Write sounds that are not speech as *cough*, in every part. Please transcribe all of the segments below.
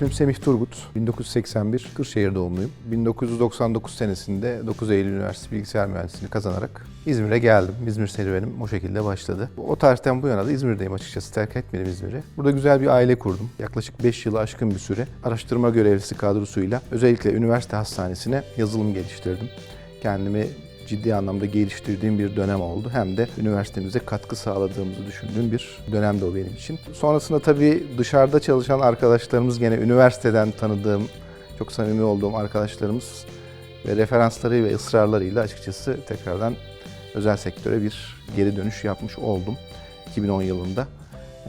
İsmim Semih Turgut. 1981 Kırşehir doğumluyum. 1999 senesinde 9 Eylül Üniversitesi Bilgisayar Mühendisliğini kazanarak İzmir'e geldim. İzmir serüvenim o şekilde başladı. O tarihten bu yana da İzmir'deyim açıkçası. Terk etmedim İzmir'i. Burada güzel bir aile kurdum. Yaklaşık 5 yılı aşkın bir süre araştırma görevlisi kadrosuyla özellikle üniversite hastanesine yazılım geliştirdim. Kendimi ciddi anlamda geliştirdiğim bir dönem oldu. Hem de üniversitemize katkı sağladığımızı düşündüğüm bir dönemdi o benim için. Sonrasında tabii dışarıda çalışan arkadaşlarımız gene üniversiteden tanıdığım, çok samimi olduğum arkadaşlarımız ve referansları ve ısrarlarıyla açıkçası tekrardan özel sektöre bir geri dönüş yapmış oldum 2010 yılında.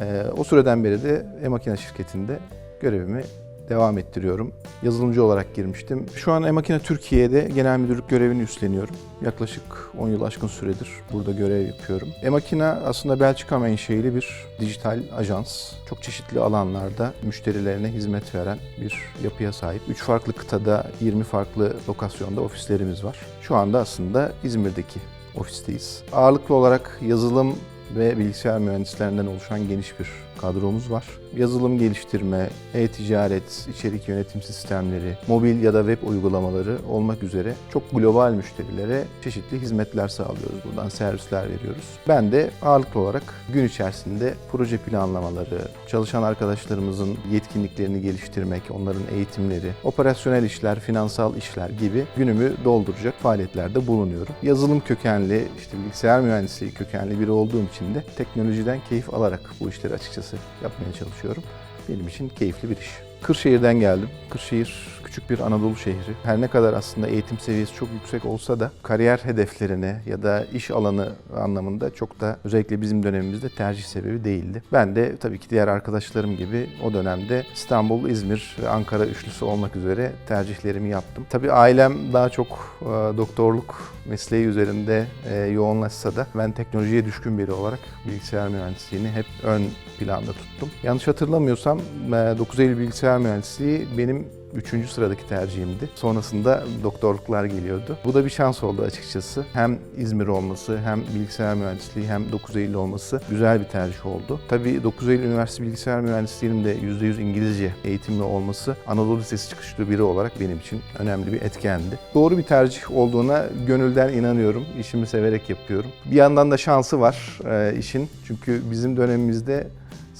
Ee, o süreden beri de E-Makina şirketinde görevimi devam ettiriyorum. Yazılımcı olarak girmiştim. Şu an E-Makina Türkiye'de genel müdürlük görevini üstleniyorum. Yaklaşık 10 yıl aşkın süredir burada görev yapıyorum. E-Makina aslında Belçika menşeili bir dijital ajans. Çok çeşitli alanlarda müşterilerine hizmet veren bir yapıya sahip. 3 farklı kıtada 20 farklı lokasyonda ofislerimiz var. Şu anda aslında İzmir'deki ofisteyiz. Ağırlıklı olarak yazılım ve bilgisayar mühendislerinden oluşan geniş bir kadromuz var. Yazılım geliştirme, e-ticaret, içerik yönetim sistemleri, mobil ya da web uygulamaları olmak üzere çok global müşterilere çeşitli hizmetler sağlıyoruz. Buradan servisler veriyoruz. Ben de ağırlıklı olarak gün içerisinde proje planlamaları, çalışan arkadaşlarımızın yetkinliklerini geliştirmek, onların eğitimleri, operasyonel işler, finansal işler gibi günümü dolduracak faaliyetlerde bulunuyorum. Yazılım kökenli, işte bilgisayar mühendisliği kökenli biri olduğum için de teknolojiden keyif alarak bu işleri açıkçası yapmaya çalışıyorum. Benim için keyifli bir iş. Kırşehir'den geldim. Kırşehir küçük bir Anadolu şehri. Her ne kadar aslında eğitim seviyesi çok yüksek olsa da kariyer hedeflerine ya da iş alanı anlamında çok da özellikle bizim dönemimizde tercih sebebi değildi. Ben de tabii ki diğer arkadaşlarım gibi o dönemde İstanbul, İzmir ve Ankara üçlüsü olmak üzere tercihlerimi yaptım. Tabii ailem daha çok e, doktorluk mesleği üzerinde e, yoğunlaşsa da ben teknolojiye düşkün biri olarak bilgisayar mühendisliğini hep ön planda tuttum. Yanlış hatırlamıyorsam e, 9 Eylül Bilgisayar Mühendisliği benim üçüncü sıradaki tercihimdi. Sonrasında doktorluklar geliyordu. Bu da bir şans oldu açıkçası. Hem İzmir olması, hem bilgisayar mühendisliği, hem 9 Eylül olması güzel bir tercih oldu. Tabii 9 Eylül Üniversitesi Bilgisayar Mühendisliği'nin de %100 İngilizce eğitimli olması Anadolu Lisesi çıkışlı biri olarak benim için önemli bir etkendi. Doğru bir tercih olduğuna gönülden inanıyorum. İşimi severek yapıyorum. Bir yandan da şansı var e, işin. Çünkü bizim dönemimizde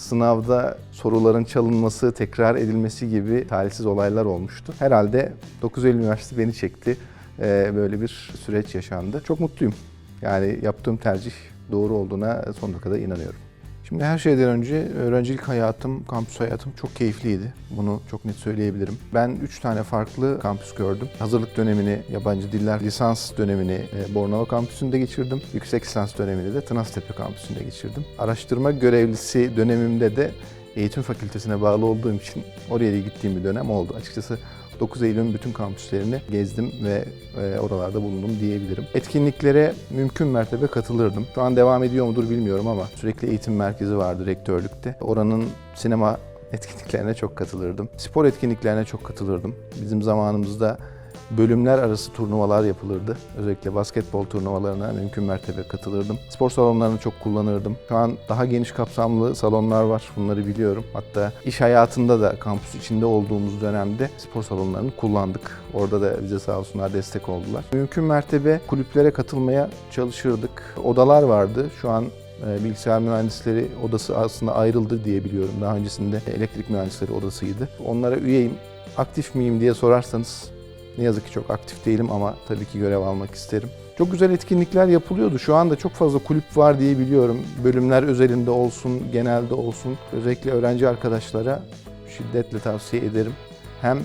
sınavda soruların çalınması, tekrar edilmesi gibi talihsiz olaylar olmuştu. Herhalde 9 Eylül Üniversitesi beni çekti. Ee, Böyle bir süreç yaşandı. Çok mutluyum. Yani yaptığım tercih doğru olduğuna sonuna kadar inanıyorum. Şimdi her şeyden önce öğrencilik hayatım, kampüs hayatım çok keyifliydi. Bunu çok net söyleyebilirim. Ben 3 tane farklı kampüs gördüm. Hazırlık dönemini, yabancı diller lisans dönemini e, Bornova kampüsünde geçirdim. Yüksek lisans dönemini de Tınaztepe kampüsünde geçirdim. Araştırma görevlisi dönemimde de eğitim fakültesine bağlı olduğum için oraya da gittiğim bir dönem oldu. Açıkçası 9 Eylül'ün bütün kampüslerini gezdim ve e, oralarda bulundum diyebilirim. Etkinliklere mümkün mertebe katılırdım. Şu an devam ediyor mudur bilmiyorum ama sürekli eğitim merkezi vardı rektörlükte. Oranın sinema etkinliklerine çok katılırdım. Spor etkinliklerine çok katılırdım. Bizim zamanımızda bölümler arası turnuvalar yapılırdı. Özellikle basketbol turnuvalarına mümkün mertebe katılırdım. Spor salonlarını çok kullanırdım. Şu an daha geniş kapsamlı salonlar var. Bunları biliyorum. Hatta iş hayatında da kampüs içinde olduğumuz dönemde spor salonlarını kullandık. Orada da bize sağ olsunlar destek oldular. Mümkün mertebe kulüplere katılmaya çalışırdık. Odalar vardı. Şu an e, bilgisayar mühendisleri odası aslında ayrıldı diye biliyorum. Daha öncesinde elektrik mühendisleri odasıydı. Onlara üyeyim. Aktif miyim diye sorarsanız ne yazık ki çok aktif değilim ama tabii ki görev almak isterim. Çok güzel etkinlikler yapılıyordu. Şu anda çok fazla kulüp var diye biliyorum. Bölümler özelinde olsun, genelde olsun. Özellikle öğrenci arkadaşlara şiddetle tavsiye ederim. Hem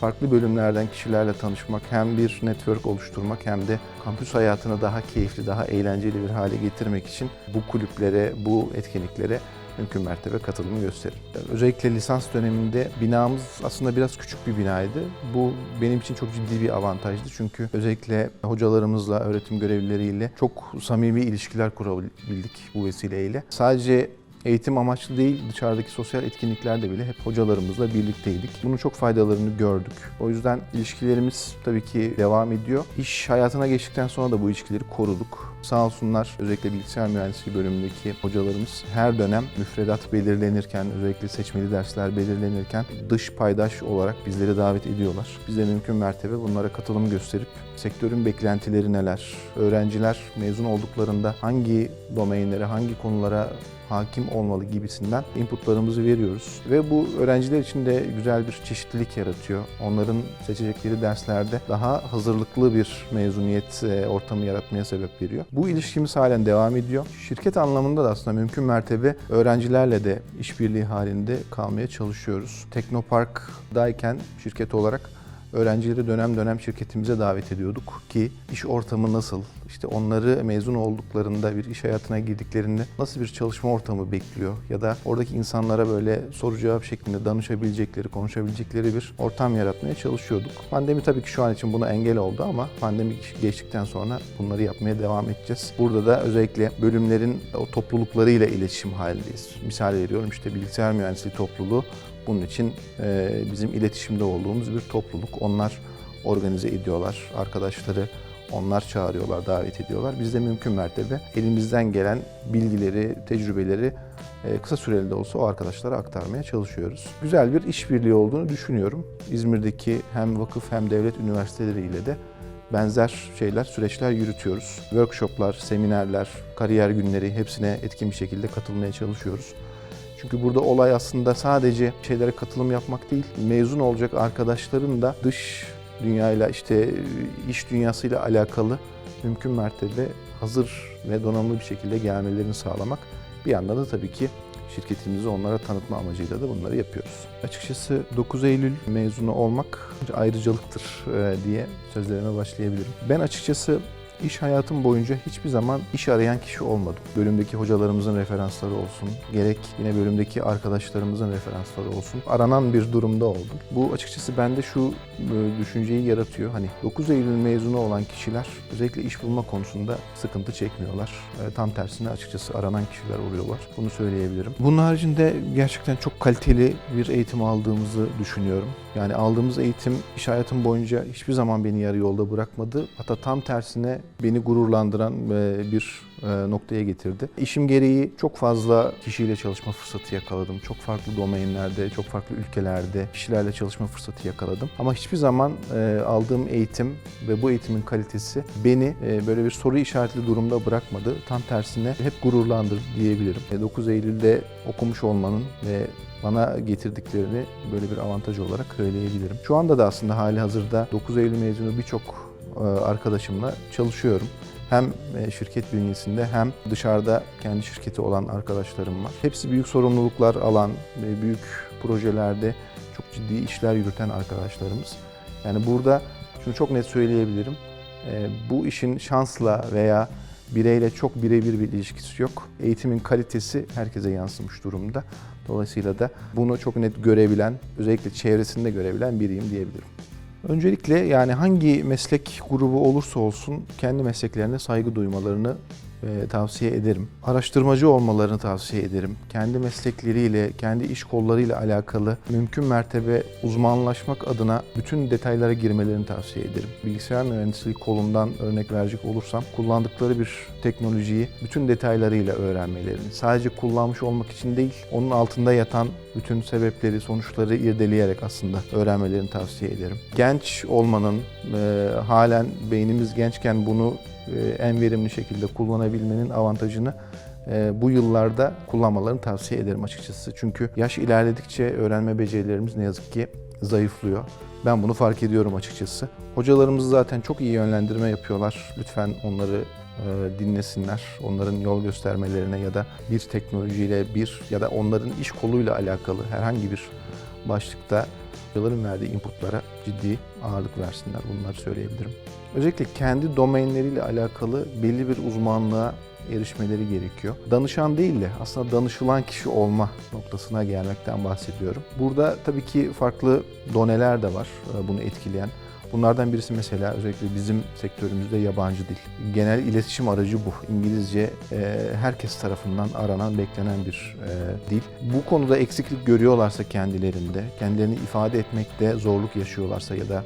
farklı bölümlerden kişilerle tanışmak, hem bir network oluşturmak hem de kampüs hayatını daha keyifli, daha eğlenceli bir hale getirmek için bu kulüplere, bu etkinliklere mümkün mertebe katılımı gösterin. Özellikle lisans döneminde binamız aslında biraz küçük bir binaydı. Bu benim için çok ciddi bir avantajdı çünkü özellikle hocalarımızla, öğretim görevlileriyle çok samimi ilişkiler kurabildik bu vesileyle. Sadece eğitim amaçlı değil, dışarıdaki sosyal etkinliklerde bile hep hocalarımızla birlikteydik. Bunun çok faydalarını gördük. O yüzden ilişkilerimiz tabii ki devam ediyor. İş hayatına geçtikten sonra da bu ilişkileri koruduk. Sağ olsunlar özellikle bilgisayar mühendisliği bölümündeki hocalarımız her dönem müfredat belirlenirken özellikle seçmeli dersler belirlenirken dış paydaş olarak bizleri davet ediyorlar. Biz de mümkün mertebe bunlara katılım gösterip sektörün beklentileri neler, öğrenciler mezun olduklarında hangi domainlere, hangi konulara hakim olmalı gibisinden inputlarımızı veriyoruz. Ve bu öğrenciler için de güzel bir çeşitlilik yaratıyor. Onların seçecekleri derslerde daha hazırlıklı bir mezuniyet e, ortamı yaratmaya sebep veriyor. Bu ilişkimiz halen devam ediyor. Şirket anlamında da aslında mümkün mertebe öğrencilerle de işbirliği halinde kalmaya çalışıyoruz. Teknopark'dayken şirket olarak öğrencileri dönem dönem şirketimize davet ediyorduk ki iş ortamı nasıl, işte onları mezun olduklarında bir iş hayatına girdiklerinde nasıl bir çalışma ortamı bekliyor ya da oradaki insanlara böyle soru cevap şeklinde danışabilecekleri, konuşabilecekleri bir ortam yaratmaya çalışıyorduk. Pandemi tabii ki şu an için buna engel oldu ama pandemi geçtikten sonra bunları yapmaya devam edeceğiz. Burada da özellikle bölümlerin o topluluklarıyla iletişim halindeyiz. Misal veriyorum işte bilgisayar mühendisliği topluluğu bunun için e, bizim iletişimde olduğumuz bir topluluk. Onlar organize ediyorlar. Arkadaşları onlar çağırıyorlar, davet ediyorlar. Biz de mümkün mertebe elimizden gelen bilgileri, tecrübeleri e, kısa süreli de olsa o arkadaşlara aktarmaya çalışıyoruz. Güzel bir işbirliği olduğunu düşünüyorum. İzmir'deki hem vakıf hem devlet üniversiteleriyle de benzer şeyler, süreçler yürütüyoruz. Workshoplar, seminerler, kariyer günleri hepsine etkin bir şekilde katılmaya çalışıyoruz. Çünkü burada olay aslında sadece şeylere katılım yapmak değil, mezun olacak arkadaşların da dış dünyayla işte iş dünyasıyla alakalı mümkün mertebe hazır ve donanımlı bir şekilde gelmelerini sağlamak. Bir yandan da tabii ki şirketimizi onlara tanıtma amacıyla da bunları yapıyoruz. Açıkçası 9 Eylül mezunu olmak ayrıcalıktır e, diye sözlerime başlayabilirim. Ben açıkçası İş hayatım boyunca hiçbir zaman iş arayan kişi olmadım. Bölümdeki hocalarımızın referansları olsun, gerek yine bölümdeki arkadaşlarımızın referansları olsun. Aranan bir durumda oldum. Bu açıkçası bende şu e, düşünceyi yaratıyor. Hani 9 Eylül mezunu olan kişiler özellikle iş bulma konusunda sıkıntı çekmiyorlar. E, Tam tersine açıkçası aranan kişiler oluyorlar. Bunu söyleyebilirim. Bunun haricinde gerçekten çok kaliteli bir eğitim aldığımızı düşünüyorum. Yani aldığımız eğitim iş hayatım boyunca hiçbir zaman beni yarı yolda bırakmadı. Hatta tam tersine beni gururlandıran e, bir e, noktaya getirdi. İşim gereği çok fazla kişiyle çalışma fırsatı yakaladım. Çok farklı domainlerde, çok farklı ülkelerde kişilerle çalışma fırsatı yakaladım. Ama hiçbir zaman e, aldığım eğitim ve bu eğitimin kalitesi beni böyle bir soru işaretli durumda bırakmadı. Tam tersine hep gururlandırdı diyebilirim. 9 Eylül'de okumuş olmanın ve bana getirdiklerini böyle bir avantaj olarak söyleyebilirim. Şu anda da aslında hali hazırda 9 Eylül mezunu birçok arkadaşımla çalışıyorum. Hem e, şirket bünyesinde hem dışarıda kendi şirketi olan arkadaşlarım var. Hepsi büyük sorumluluklar alan ve büyük projelerde çok ciddi işler yürüten arkadaşlarımız. Yani burada şunu çok net söyleyebilirim. E, Bu işin şansla veya bireyle çok birebir bir ilişkisi yok. Eğitimin kalitesi herkese yansımış durumda. Dolayısıyla da bunu çok net görebilen, özellikle çevresinde görebilen biriyim diyebilirim. Öncelikle yani hangi meslek grubu olursa olsun kendi mesleklerine saygı duymalarını e, tavsiye ederim. Araştırmacı olmalarını tavsiye ederim. Kendi meslekleriyle, kendi iş kollarıyla alakalı mümkün mertebe uzmanlaşmak adına bütün detaylara girmelerini tavsiye ederim. Bilgisayar mühendisliği kolundan örnek verecek olursam kullandıkları bir teknolojiyi bütün detaylarıyla öğrenmelerini, sadece kullanmış olmak için değil, onun altında yatan bütün sebepleri, sonuçları irdeleyerek aslında öğrenmelerini tavsiye ederim. Genç olmanın, e, halen beynimiz gençken bunu en verimli şekilde kullanabilmenin avantajını e, bu yıllarda kullanmalarını tavsiye ederim açıkçası. Çünkü yaş ilerledikçe öğrenme becerilerimiz ne yazık ki zayıflıyor. Ben bunu fark ediyorum açıkçası. Hocalarımız zaten çok iyi yönlendirme yapıyorlar. Lütfen onları e, dinlesinler. Onların yol göstermelerine ya da bir teknolojiyle bir ya da onların iş koluyla alakalı herhangi bir başlıkta hocaların verdiği inputlara ciddi ağırlık versinler. Bunları söyleyebilirim. Özellikle kendi domainleriyle alakalı belli bir uzmanlığa erişmeleri gerekiyor. Danışan değil de aslında danışılan kişi olma noktasına gelmekten bahsediyorum. Burada tabii ki farklı doneler de var e, bunu etkileyen. Bunlardan birisi mesela özellikle bizim sektörümüzde yabancı dil. Genel iletişim aracı bu. İngilizce e, herkes tarafından aranan, beklenen bir e, dil. Bu konuda eksiklik görüyorlarsa kendilerinde, kendilerini ifade etmekte zorluk yaşıyorlarsa ya da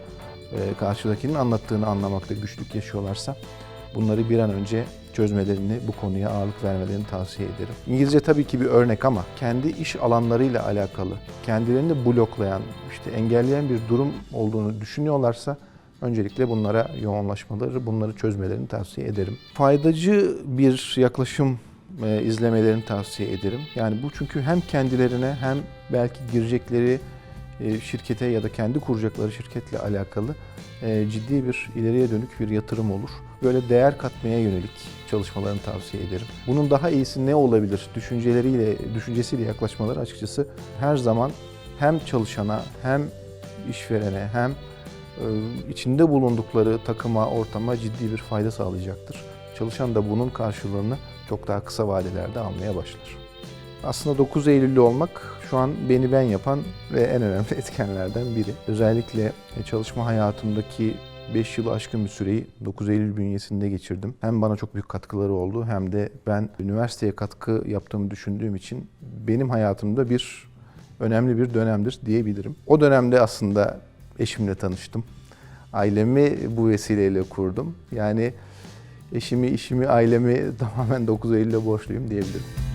karşıdakinin anlattığını anlamakta güçlük yaşıyorlarsa bunları bir an önce çözmelerini, bu konuya ağırlık vermelerini tavsiye ederim. İngilizce tabii ki bir örnek ama kendi iş alanlarıyla alakalı, kendilerini bloklayan, işte engelleyen bir durum olduğunu düşünüyorlarsa öncelikle bunlara yoğunlaşmaları, bunları çözmelerini tavsiye ederim. Faydacı bir yaklaşım e, izlemelerini tavsiye ederim. Yani bu çünkü hem kendilerine hem belki girecekleri e, şirkete ya da kendi kuracakları şirketle alakalı e, ciddi bir ileriye dönük bir yatırım olur. Böyle değer katmaya yönelik çalışmalarını tavsiye ederim. Bunun daha iyisi ne olabilir düşünceleriyle, düşüncesiyle yaklaşmaları açıkçası her zaman hem çalışana hem işverene hem e, içinde bulundukları takıma, ortama ciddi bir fayda sağlayacaktır. Çalışan da bunun karşılığını çok daha kısa vadelerde almaya başlar. Aslında 9 Eylüllü olmak şu an beni ben yapan ve en önemli *laughs* etkenlerden biri. Özellikle çalışma hayatımdaki 5 yılı aşkın bir süreyi 9 Eylül bünyesinde geçirdim. Hem bana çok büyük katkıları oldu hem de ben üniversiteye katkı yaptığımı düşündüğüm için benim hayatımda bir önemli bir dönemdir diyebilirim. O dönemde aslında eşimle tanıştım. Ailemi bu vesileyle kurdum. Yani eşimi, işimi, ailemi *laughs* tamamen 9 Eylül'e borçluyum diyebilirim.